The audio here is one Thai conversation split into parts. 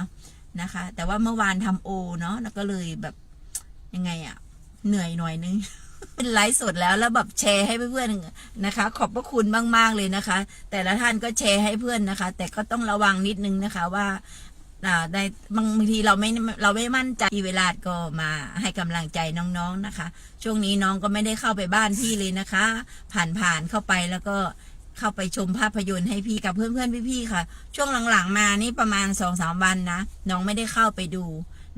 นาะนะคะ แต่ว่าเมื่อวานทำโอเนาะแล้วก็เลยแบบยังไงอะเหนื่อยหน่อยนึงเป็นไลฟ์สดแล้วแล้วแบบแชร์ให้เพื่อนๆนะคะ ขอบพระคุณมากๆเลยนะคะ แต่ละท่านก็แชร์ให้เพื่อนนะคะ แต่ก็ต้องระวังนิดนึงนะคะว่าอ่าได้บางบางทีเราไม่เราไม่มั่นใจพี่เวลาก็มาให้กำลังใจน้องๆนะคะ ช่วงนี้น้องก็ไม่ได้เข้าไปบ้านพี่เลยนะคะ ผ่านๆเข้าไปแล้วก็ เข้าไปชมภาพยนตร์ให้พี่กับเพื่อนๆพี่ๆค่ะ ช่วงหลังๆมานี่ประมาณสองสามวันนะน้องไม่ได้เข้าไปดู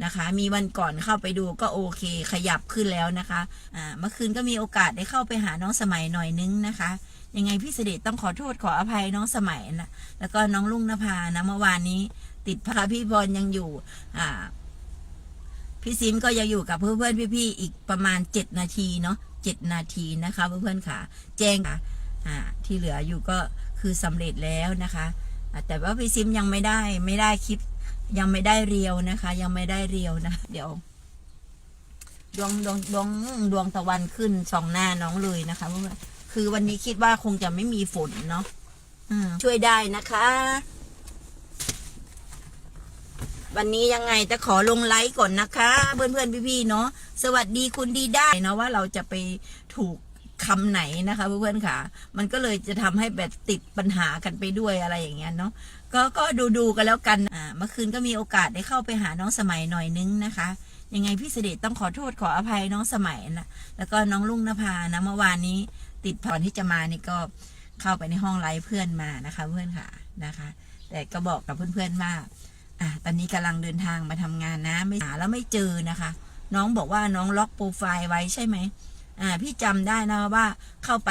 นะคะ มีวันก่อนเข้าไปดูก็โอเคขยับขึ้นแล้วนะคะอ่าเมื่อคืนก็มีโอกาสได้เข้าไปหาน้องสมัยหน่อยนึงนะคะ ยังไงพี่เสด็จต้องขอโทษขออภัยน้องสมัยนะแล้วก็น้องลุงนภานะเมื่อวานนี้ ติดพระพี่บอลยังอยู่อ่าพี่ซิมก็ยังอยู่กับเพื่อนๆพี่ๆอีกประมาณเจ็ดนาทีเนาะเจ็ดนาทีนะคะเพื่อนๆค่ะ แจ้งค่ะ ที่เหลืออยู่ก็คือสำเร็จแล้วนะคะแต่ว่าพี่ซิมยังไม่ได้ไม่ได้คลิปยังไม่ได้เรียวนะคะ ยังไม่ได้เรียวนะ เดี๋ยว ดวงดวงดวงดวงตะวันขึ้นสองหน้าน้องเลยนะคะเพื่อนคือวันนี้คิดว่าคงจะไม่มีฝนเนาะช่วยได้นะคะ วันนี้ยังไงจะขอลงไลค์ก่อนนะคะ เพื่อนเพื่อนๆพี่ๆเนาะสวัสดีคุณดีได้เนาะว่าเราจะไปถูก คำไหนนะคะเพื่อนๆค่ะ มันก็เลยจะทำให้แบบติดปัญหากันไปด้วยอะไรอย่างเงี้ยเนาะก็ก็ดูดูๆกันแล้วกันอ่าเมื่อคืนก็มีโอกาสได้เข้าไปหาน้องสมัยหน่อยนึงนะคะยังไงพี่เสด็จต้องขอโทษขออภัยน้องสมัยนะแล้วก็น้องลุงนภานะเมื่อวานนี้ ติดผ่อนที่จะมานี่ก็เข้าไปในห้องไลฟ์เพื่อนมานะคะเพื่อนค่ะนะคะ แต่ก็บอกกับเพื่อนๆว่าอะตอนนี้กำลังเดินทางมาทำงานนะไม่หาแล้วไม่เจอนะคะ น้องบอกว่าน้องล็อกโปรไฟล์ไว้ใช่ไหม อ่าพี่จำได้นะว่าเข้าไป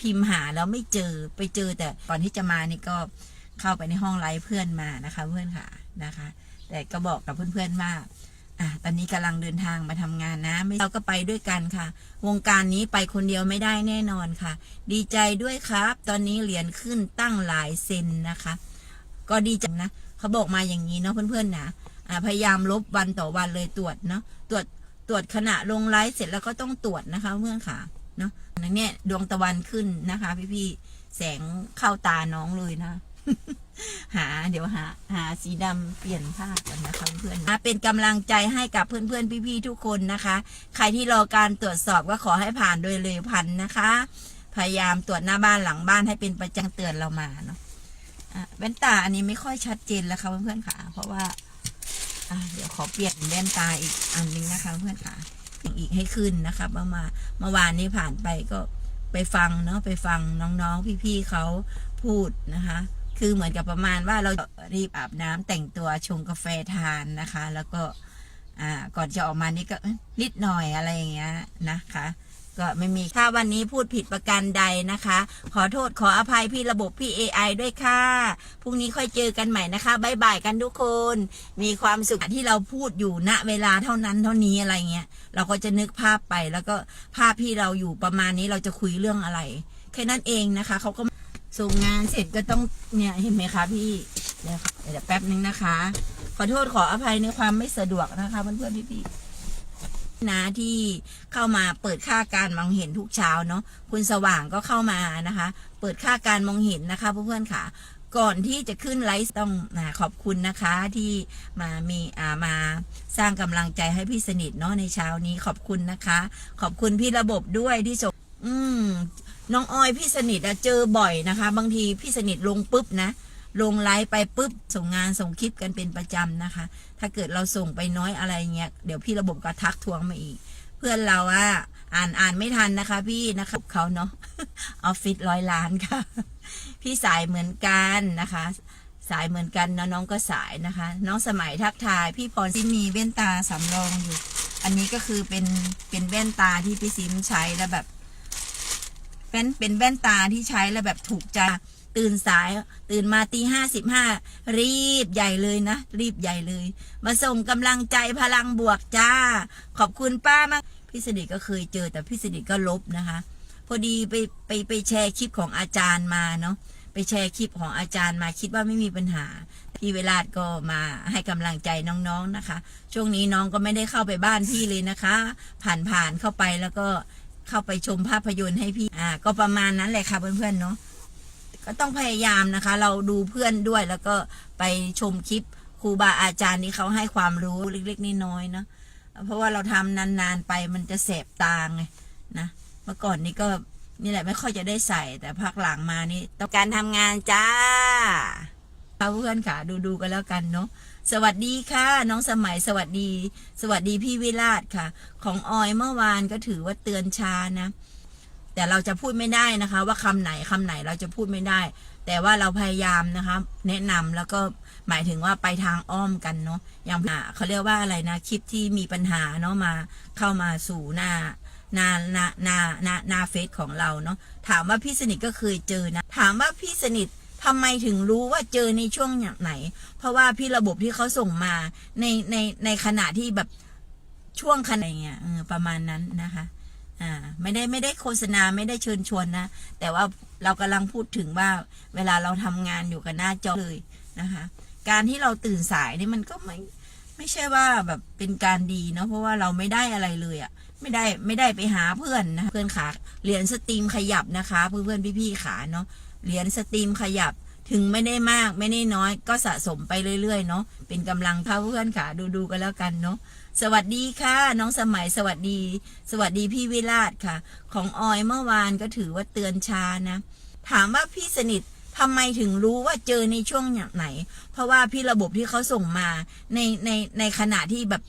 พิมพ์หาแล้วไม่เจอไปเจอแต่ก่อนที่จะมานี่ก็เข้าไปในห้องไลฟ์เพื่อนมานะคะ เพื่อนค่ะนะคะ แต่ก็บอกกับเพื่อนๆว่าอะตอนนี้กำลังเดินทางมาทำงานนะเราก็ไปด้วยกันค่ะ วงการนี้ไปคนเดียวไม่ได้แน่นอนค่ะ ดีใจด้วยครับ ตอนนี้เหรียญขึ้นตั้งหลายเซนนะคะ ก็ดีจังนะเขาบอกมาอย่างนี้เนาะเพื่อนๆนะพยายามลบวันต่อวันเลยตรวจเนาะตรวจ ตรวจขณะลงไลฟ์เสร็จแล้วก็ต้องตรวจนะคะเพื่อนค่ะเนาะอันเนี้ยดวงตะวันขึ้นนะคะ พี่ๆแสงเข้าตาน้องเลยนะ หาเดี๋ยวหา หาสีดำเปลี่ยนผ้ากันนะคะเพื่อนเป็นกำลังใจให้กับเพื่อนๆพี่ๆทุกคนนะคะ ใครที่รอการตรวจสอบก็ขอให้ผ่านโดยเร็วพันนะคะ พยายามตรวจหน้าบ้านหลังบ้านให้เป็นประจังเตือนเรามาเนาะอะแว่นตาอันนี้ไม่ค่อยชัดเจนแล้วค่ะเพื่อนๆค่ะ เพราะว่า อะเดี๋ยวขอเปลี่ยนแว่นตาอีกอันนึงนะคะ เพื่อนค่ะอีกให้ขึ้นนะคะเมื่อมาเมื่อวานนี้ผ่านไปก็ไปฟังเนาะไปฟังน้องๆพี่ๆเขาพูดนะคะ คือเหมือนกับประมาณว่าเรารีบอาบน้ำแต่งตัวชงกาแฟทานนะคะ แล้วก็อ่าก่อนจะออกมานี่ก็นิดหน่อยอะไรอย่างเงี้ยนะคะ ก็ไม่มีถ้าวันนี้พูดผิดประการใดนะคะ ขอโทษขออภัยพี่ระบบพี่ AI ด้วยค่ะ พรุ่งนี้ค่อยเจอกันใหม่นะคะบายบายกันทุกคน มีความสุขที่เราพูดอยู่ณเวลาเท่านั้นเท่านี้อะไรเงี้ย เราก็จะนึกภาพไปแล้วก็ภาพที่เราอยู่ประมาณนี้เราจะคุยเรื่องอะไร แค่นั้นเองนะคะ เขาก็ส่งงานเสร็จก็ต้องเนี่ยเห็นไหมคะพี่เดี๋ยวแป๊บนึงนะคะ ขอโทษขออภัยในความไม่สะดวกนะคะเพื่อนๆพี่ๆ นะที่เข้ามาเปิดค่าการมองเห็นทุกเช้าเนาะคุณสว่างก็เข้ามานะคะ เปิดค่าการมองเห็นนะคะเพื่อนๆค่ะ ก่อนที่จะขึ้นไลฟ์ต้องขอบคุณนะคะที่มามีอามาสร้างกำลังใจให้พี่สนิทเนาะในเช้านี้ขอบคุณนะคะ ขอบคุณพี่ระบบด้วยที่ส่งอืมน้องออยพี่สนิทอะเจอบ่อยนะคะ บางทีพี่สนิทลงปุ๊บนะ ลงไลฟ์ไปปุ๊บส่งงานส่งคลิปกันเป็นประจำนะคะ ถ้าเกิดเราส่งไปน้อยอะไรเงี้ยเดี๋ยวพี่ระบบก็ทักทวงมาอีก เพื่อนเราอะอ่านอ่านไม่ทันนะคะ พี่นะคะเขาเนาะออฟฟิศร้อยล้านค่ะ พี่สายเหมือนกันนะคะ สายเหมือนกันเนาะน้องก็สายนะคะ น้องสมัยทักทาย พี่พรที่มีแว่นตาสำรองอยู่ อันนี้ก็คือเป็นเป็นแว่นตาที่พี่ซิมใช้แล้วแบบเป็นเป็นแว่นตาที่ใช้แล้วแบบถูกใจ ตื่นสาย ตื่นมาตีห้าสิบห้ารีบใหญ่เลยนะ รีบใหญ่เลย มาส่งกำลังใจพลังบวกจ้า ขอบคุณป้ามากพี่สนิทก็เคยเจอแต่พี่สนิทก็ลบนะคะ พอดีไปไปไปแชร์คลิปของอาจารย์มาเนาะไปแชร์คลิปของอาจารย์มาคิดว่าไม่มีปัญหาพี่เวลาก็มาให้กำลังใจน้องๆนะคะ ช่วงนี้น้องก็ไม่ได้เข้าไปบ้านพี่เลยนะคะ ผ่านๆเข้าไปแล้วก็เข้าไปชมภาพยนตร์ให้พี่อ่าก็ประมาณนั้นแหละค่ะเพื่อนๆเนาะ ก็ต้องพยายามนะคะ เราดูเพื่อนด้วยแล้วก็ไปชมคลิปครูบาอาจารย์ที่เขาให้ความรู้เล็กๆน้อยๆเนาะเพราะว่าเราทำนานๆไปมันจะแสบตาไงนะเมื่อก่อนนี้ก็นี่แหละไม่ค่อยจะได้ใส่แต่พักหลังมานี่ต้องการทำงานจ้าเพื่อนค่ะดูดูๆกันแล้วกันเนาะสวัสดีค่ะ น้องสมัยสวัสดี สวัสดีพี่วิราชค่ะ ของออยเมื่อวานก็ถือว่าเตือนช้านะ แต่เราจะพูดไม่ได้นะคะ ว่าคำไหนคำไหนเราจะพูดไม่ได้ แต่ว่าเราพยายามนะคะ แนะนำแล้วก็หมายถึงว่าไปทางอ้อมกันเนาะอย่างเขาเรียกว่าอะไรนะคลิปที่มีปัญหาเนาะมาเข้ามาสู่หน้าหน้าหน้าหน้าหน้าหน้าเฟซของเราเนาะถามว่าพี่สนิทก็เคยเจอนะ ถามว่าพี่สนิททำไมถึงรู้ว่าเจอในช่วงไหน เพราะว่าพี่ระบบที่เขาส่งมาในในในขณะที่แบบช่วงขณะเงี้ยประมาณนั้นนะคะ อ่าไม่ได้ไม่ได้โฆษณาไม่ได้เชิญชวนนะ แต่ว่าเรากำลังพูดถึงว่าเวลาเราทำงานอยู่กับหน้าจอเลยนะคะ การที่เราตื่นสายนี่มันก็ไม่ไม่ใช่ว่าแบบเป็นการดีเนาะเพราะว่าเราไม่ได้อะไรเลยอะ่ะไม่ได้ไม่ได้ไปหาเพื่อนนะเพื่อนขาเหรียญสตรีมขยับนะคะ เพื่อนเพื่อนพี่ๆขาเนาะเหรียญสตรีมขยับ ถึงไม่ได้มากไม่ได้น้อย ก็สะสมไปเรื่อยๆเนาะเป็นกำลังค่ะเพื่อนขาดูดูๆกันแล้วกันเนาะสวัสดีค่ะ น้องสมัยสวัสดี สวัสดีพี่วิราชค่ะ ของออยเมื่อวานก็ถือว่าเตือนช้านะ ถามว่าพี่สนิททำไมถึงรู้ว่าเจอในช่วงไหน เพราะว่าพี่ระบบที่เขาส่งมาในในในขณะที่แบบ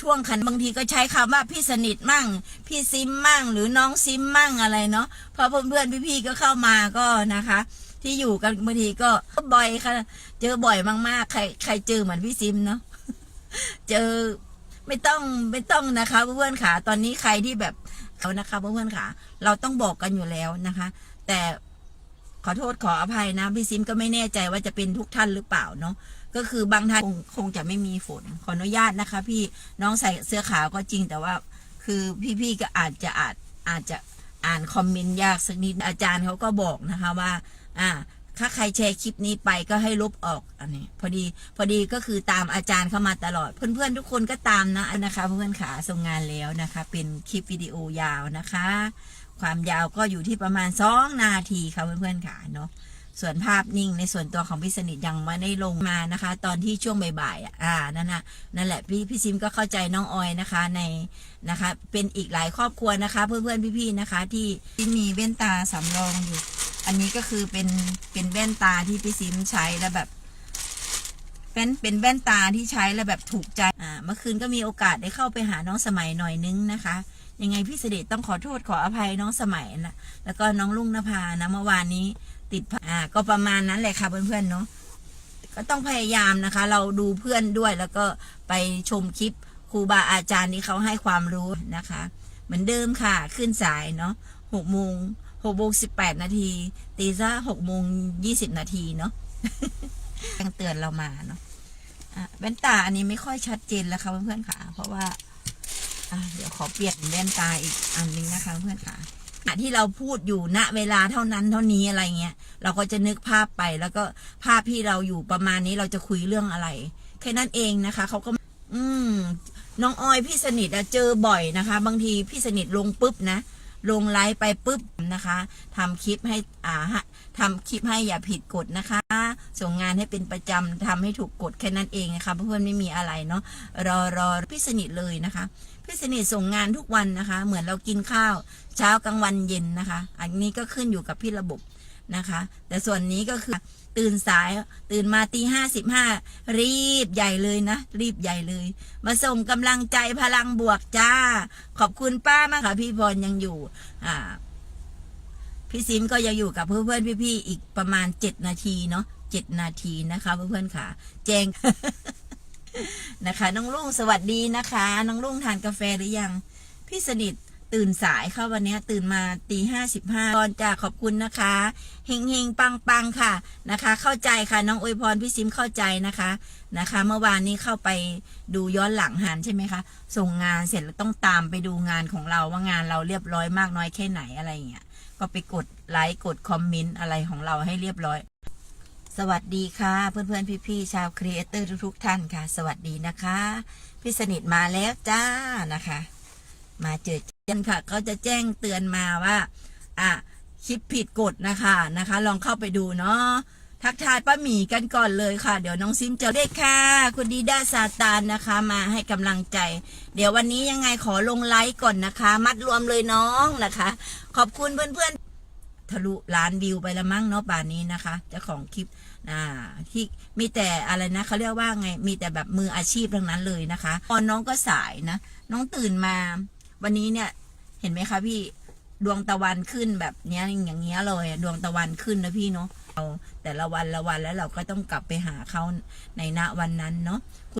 ช่วงคันบางทีก็ใช้คำว่าพี่สนิทมั่ง พี่ซิมมั่ง หรือน้องซิมมั่งอะไรเนาะเพราะเพื่อนๆพี่ๆก็เข้ามาก็นะคะ ที่อยู่กันบางทีก็บ่อยค่ะ เจอบ่อยมากๆ ใครใครเจอเหมือนพี่ซิมเนาะเจอไม่ต้องไม่ต้องนะคะเพื่อนๆค่ะตอนนี้ใครที่แบบเขานะคะเพื่อนๆค่ะ เราต้องบอกกันอยู่แล้วนะคะ แต่ขอโทษขออภัยนะพี่ซิมก็ไม่แน่ใจว่าจะเป็นทุกท่านหรือเปล่าเนาะก็คือบางท่านคงคงจะไม่มีฝนขออนุญาตนะคะ พี่น้องใส่เสื้อขาวก็จริงแต่ว่า คือพี่ๆก็อาจจะอาจอาจจะอ่านคอมเมนต์ยากสักนิดอาจารย์เขาก็บอกนะคะว่า อ่า ถ้าใครแชร์คลิปนี้ไปก็ให้ลบออกอันนี้ พอดีพอดีก็คือตามอาจารย์เข้ามาตลอด เพื่อนๆทุกคนก็ตามนะนะคะ เพื่อนๆขาส่งงานแล้วนะคะ เป็นคลิปวิดีโอยาวนะคะ ความยาวก็อยู่ที่ประมาณสองนาทีค่ะเพื่อนๆขาเนาะส่วนภาพนิ่งในส่วนตัวของพี่สนิทยังไม่ได้ลงมานะคะ ตอนที่ช่วงบ่ายๆอะอ่านั่นน่ะนั่นแหละพี่พี่ซิมก็เข้าใจน้องออยนะคะในนะคะ เป็นอีกหลายครอบครัวนะคะ เพื่อนๆพี่ๆนะคะ ที่ที่มีแว่นตาสำรองอยู่ อันนี้ก็คือเป็นเป็นแว่นตาที่พี่ซิมใช้แล้วแบบเป็นเป็นแว่นตาที่ใช้แล้วแบบถูกใจ อ่า เมื่อคืนก็มีโอกาสได้เข้าไปหาน้องสมัยหน่อยนึงนะคะ ยังไงพี่เสด็จต้องขอโทษขออภัยน้องสมัยนะ แล้วก็น้องลุงนภานะเมื่อวานนี้ติด อ่า ก็ประมาณนั้นแหละค่ะเพื่อนๆเนาะ ก็ต้องพยายามนะคะ เราดูเพื่อนด้วยแล้วก็ไปชมคลิปครูบาอาจารย์ที่เขาให้ความรู้นะคะ เหมือนเดิมค่ะ ขึ้นสายเนาะหกโมง กโมงสิบแปดนาที ตีซะหกโมงยี่สิบนาทีเนาะแจ้งเตือนเรามาเนาะแว่นตาอันนี้ไม่ค่อยชัดเจนแล้วค่ะเพื่อนๆค่ะ เพราะว่าเดี๋ยวขอเปลี่ยนแว่นตาอีกอันนึงนะคะเพื่อนค่ะขณะที่เราพูดอยู่ณเวลาเท่านั้นเท่านี้อะไรเงี้ย เราก็จะนึกภาพไปแล้วก็ภาพที่เราอยู่ประมาณนี้เราจะคุยเรื่องอะไรแค่นั้นเองนะคะเขาก็ อืมน้องออยพี่สนิทอะเจอบ่อยนะคะ บางทีพี่สนิทลงปุ๊บนะ ลงไลฟ์ไปปุ๊บนะคะทำคลิปให้อ่าทำคลิปให้อย่าผิดกฎนะคะ ส่งงานให้เป็นประจำทำให้ถูกกฎแค่นั้นเองนะคะเพื่อนๆไม่มีอะไรเนาะรอรอพี่สนิทเลยนะคะพี่สนิทส่งงานทุกวันนะคะ เหมือนเรากินข้าว เช้ากลางวันเย็นนะคะ อันนี้ก็ขึ้นอยู่กับพี่ระบบ นะคะ แต่ส่วนนี้ก็คือตื่นสายตื่นมาตีห้าสิบห้ารีบใหญ่เลยนะ รีบใหญ่เลย มาส่งกำลังใจพลังบวกจ้า ขอบคุณป้ามากค่ะ พี่พรยังอยู่ อ่า พี่ซิมก็ยังอยู่กับเพื่อนๆพี่ๆอีกประมาณเจ็ดนาทีเนาะเจ็ดนาทีนะคะเพื่อนๆค่ะแจงนะคะ น้องลุงสวัสดีนะคะ น้องลุงทานกาแฟหรือยัง พี่สนิท ตื่นสายเข้าวันนี้ตื่นมาตีห้าสิบห้าก่อนจะขอบคุณนะคะเฮงเฮงปังปังค่ะนะคะ เข้าใจค่ะน้องอวยพรพี่ซิมเข้าใจนะคะนะคะ เมื่อวานนี้เข้าไปดูย้อนหลังหันใช่ไหมคะ ส่งงานเสร็จแล้วต้องตามไปดูงานของเราว่างานเราเรียบร้อยมากน้อยแค่ไหนอะไรอย่างเงี้ยก็ไปกดไลค์กดคอมเมนต์อะไรของเราให้เรียบร้อย สวัสดีค่ะ เพื่อนๆพี่ๆชาวครีเอเตอร์ทุกๆท่านค่ะ สวัสดีนะคะ พี่สนิทมาแล้วจ้านะคะ มาเจอกันค่ะก็จะแจ้งเตือนมาว่า อะคลิปผิดกฎนะคะนะคะ ลองเข้าไปดูเนาะทักทายป้าหมีกันก่อนเลยค่ะ เดี๋ยวน้องซิมจะเด็กค่ะ คุณดีด้าซาตานนะคะ มาให้กำลังใจ เดี๋ยววันนี้ยังไงขอลงไลค์ก่อนนะคะ มัดรวมเลยน้องนะคะ ขอบคุณเพื่อนๆ ทะลุล้านวิวไปล้วมั้งเนาะป่านนี้นะคะเจ้าของคลิปอ่าที่มีแต่อะไรนะเขาเรียกว่าไงมีแต่แบบมืออาชีพทั้งนั้นเลยนะคะตอนน้องก็สายนะ น้องตื่นมา วันนี้เนี่ย เห็นไหมคะพี่ดวงตะวันขึ้นแบบเนี้ยอย่างเงี้ยเลย ดวงตะวันขึ้นนะพี่เนาะเราแต่ละวันละวันแล้วเราก็ต้องกลับไปหาเขาในณวันนั้นเนาะ